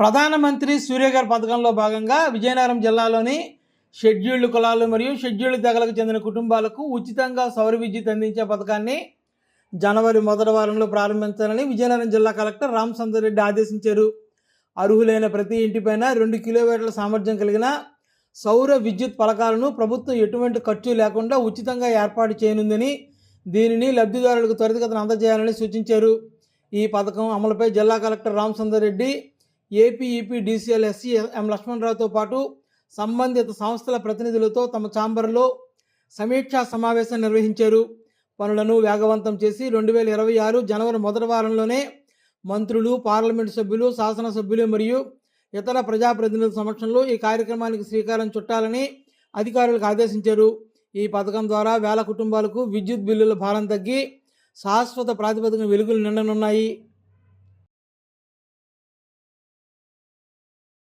ప్రధానమంత్రి సూర్యగారి పథకంలో భాగంగా విజయనగరం జిల్లాలోని షెడ్యూల్డ్ కులాలు మరియు షెడ్యూల్డ్ తెగలకు చెందిన కుటుంబాలకు ఉచితంగా సౌర విద్యుత్ అందించే పథకాన్ని జనవరి మొదటి వారంలో ప్రారంభించాలని విజయనగరం జిల్లా కలెక్టర్ రామచంద్ర రెడ్డి ఆదేశించారు. అర్హులైన ప్రతి ఇంటిపైన రెండు కిలోమీటర్ల సామర్థ్యం కలిగిన సౌర విద్యుత్ పలకాలను ప్రభుత్వం ఎటువంటి ఖర్చు లేకుండా ఉచితంగా ఏర్పాటు చేయనుందని దీనిని లబ్ధిదారులకు త్వరితగతిన అందజేయాలని సూచించారు. ఈ పథకం అమలుపై జిల్లా collector Ramachandar Reddy APEP DCL SC M లక్ష్మణరావుతో పాటు సంబంధిత సంస్థల ప్రతినిధులతో తమ ఛాంబర్లో సమీక్షా సమావేశం నిర్వహించారు. పనులను వేగవంతం చేసి రెండు వేల ఇరవై ఆరు జనవరి మొదటి వారంలోనే మంత్రులు పార్లమెంటు సభ్యులు శాసనసభ్యులు మరియు ఇతర ప్రజాప్రతినిధుల సమక్షంలో ఈ కార్యక్రమానికి శ్రీకారం చుట్టాలని అధికారులకు ఆదేశించారు. ఈ పథకం ద్వారా వేల కుటుంబాలకు విద్యుత్ బిల్లుల భారం తగ్గి శాశ్వత ప్రాతిపదికన వెలుగులు నిండనున్నాయి.